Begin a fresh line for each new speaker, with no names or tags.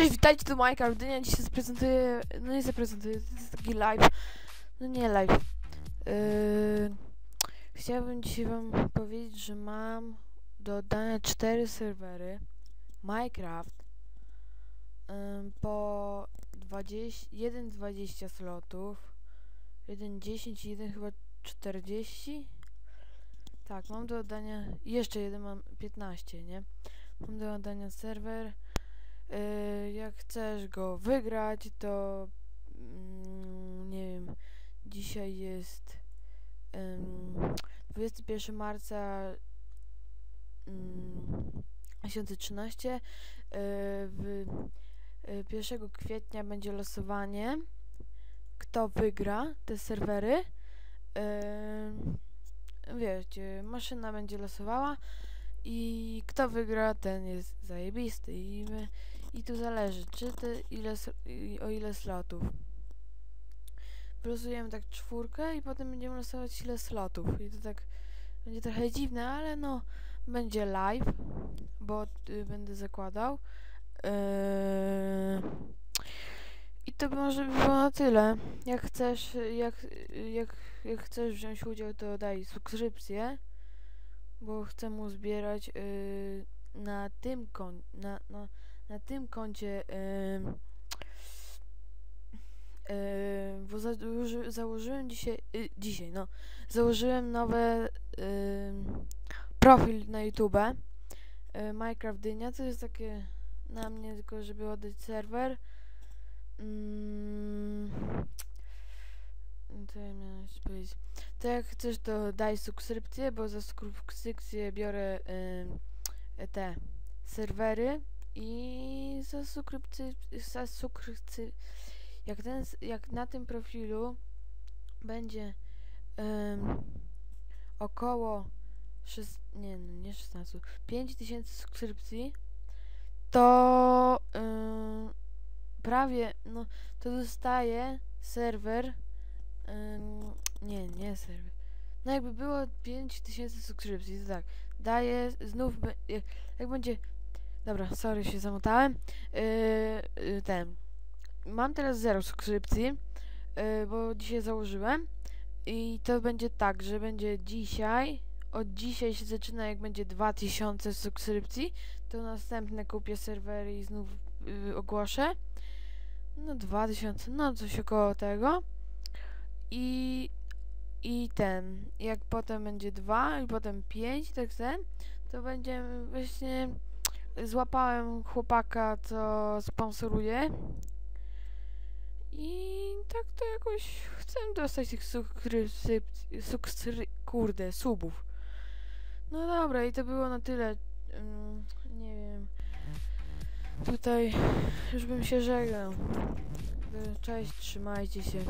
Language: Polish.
Cześć, witajcie tu Minecraft Dynia, dzisiaj zaprezentuję, no nie zaprezentuję, to jest taki live, no nie live. Yy, chciałbym dzisiaj wam powiedzieć, że mam do oddania cztery serwery Minecraft yy, po 20, 1 20 slotów, jeden 10 i jeden chyba 40. Tak, mam do oddania, jeszcze jeden mam 15, nie? Mam do oddania serwer. Yy, jak chcesz go wygrać, to mm, nie wiem, dzisiaj jest ym, 21 marca ym, 2013. Yy, w, yy, 1 kwietnia będzie losowanie. Kto wygra te serwery? Wiecie, maszyna będzie losowała i kto wygra, ten jest zajebisty i i tu zależy, czy te ile, o ile slotów. Wylosujemy tak czwórkę i potem będziemy losować ile slotów. I to tak będzie trochę dziwne, ale no będzie live, bo y, będę zakładał. Yy, I to może by było na tyle. Jak chcesz, jak, jak, jak chcesz wziąć udział, to daj subskrypcję, bo chcę mu zbierać yy, na tym kon, na, na, na tym koncie bo założy, założyłem dzisiaj, y, dzisiaj no, założyłem nowy profil na YouTube y, Minecraft Dynia, to jest takie na mnie tylko, żeby oddać serwer. Mm, co ja miałem powiedzieć? To jak chcesz to daj subskrypcję, bo za subskrypcję biorę ym, te serwery i za subskrypcję, za subskrypcję, jak ten, jak na tym profilu będzie em, około szes, nie, no nie 16, 5000 subskrypcji, to em, prawie, no, to dostaje serwer, em, nie, nie serwer, no jakby było 5000 subskrypcji, to tak, daje, znów, jak, jak będzie Dobra, sorry, się zamotałem. Yy, yy, ten. Mam teraz zero subskrypcji, yy, bo dzisiaj założyłem. I to będzie tak, że będzie dzisiaj. Od dzisiaj się zaczyna, jak będzie 2000 subskrypcji, to następne kupię serwery i znów yy, ogłoszę. No 2000, no coś około tego. I i ten, jak potem będzie 2 i potem 5, tak ten, to będziemy właśnie złapałem chłopaka, co sponsoruje. I tak to jakoś chcę dostać tych subskrypcji, subskry, kurde, subów. No dobra, i to było na tyle. Ym, nie wiem. Tutaj już bym się żegnał. Cześć, trzymajcie się.